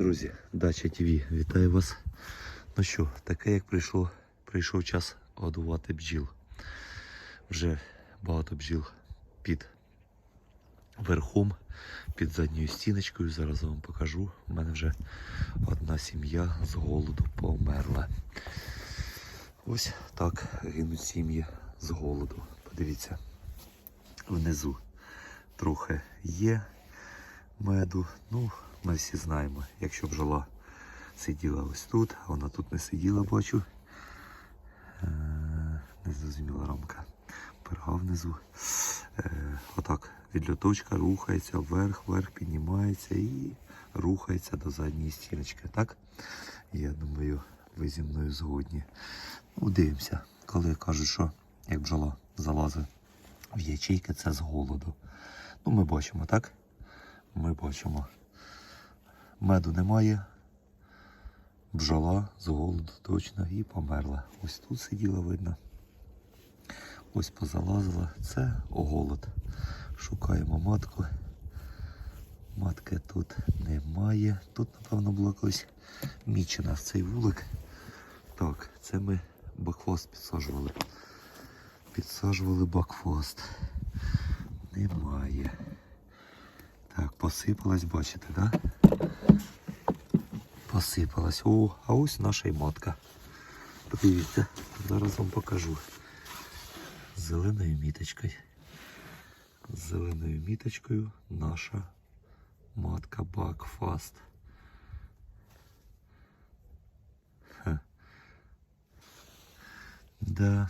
Друзі, Дача ТВ, вітаю вас. Ну що, таке як прийшло, прийшов час годувати бджіл. Вже багато бджіл під верхом, під задньою стіночкою. Зараз вам покажу. У мене вже одна сім'я з голоду померла. Ось так гинуть сім'ї з голоду. Подивіться, внизу трохи є меду. Ну, ми всі знаємо, якщо бджола сиділа ось тут, а вона тут не сиділа, бачу. Е, Незрозуміла рамка. Пирога внизу. Е, Отак відльоточка рухається вверх, вверх піднімається і рухається до задньої стіночки. Так? Я думаю, ви зі мною згодні. Ну, дивимося, коли кажуть, що як бджола залазить в ячейки, це з голоду. Ну, ми бачимо, так? Ми бачимо. Меду немає. Бджола з голоду точно і померла. Ось тут сиділа видно. Ось позалазила. Це оголод. Шукаємо матку. Матки тут немає. Тут, напевно, була колись мічена в цей вулик. Так, це ми бакфост підсаджували. Підсаджували бакфост. Немає. Так, посипалась, бачите, да? Посипалась. О, а ось наша й матка. Подивіться, зараз вам покажу. З зеленою міточкою. З зеленою міточкою наша матка Бакфаст. Да,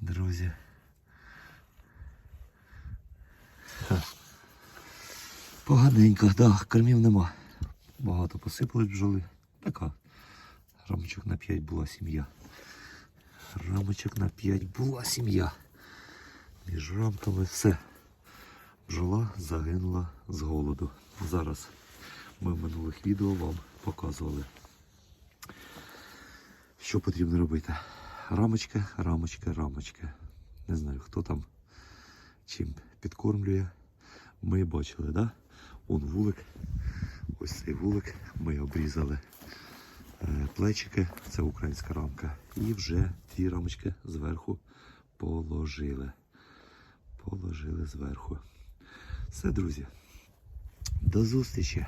друзі. Ха. Поганенько, да, кормів нема. Багато посипались бджоли. Така. Рамочок на 5 була сім'я. Рамочок на 5 була сім'я. Між рамками все. Бджола загинула з голоду. Зараз ми в минулих відео вам показували, що потрібно робити. Рамочки, рамочки, рамочки. Не знаю, хто там чим підкормлює. Ми бачили, да? Он вулик. Ось цей вулик. Ми обрізали е, плечики, це українська рамка. І вже ті рамочки зверху положили. Положили зверху. Все, друзі. До зустрічі.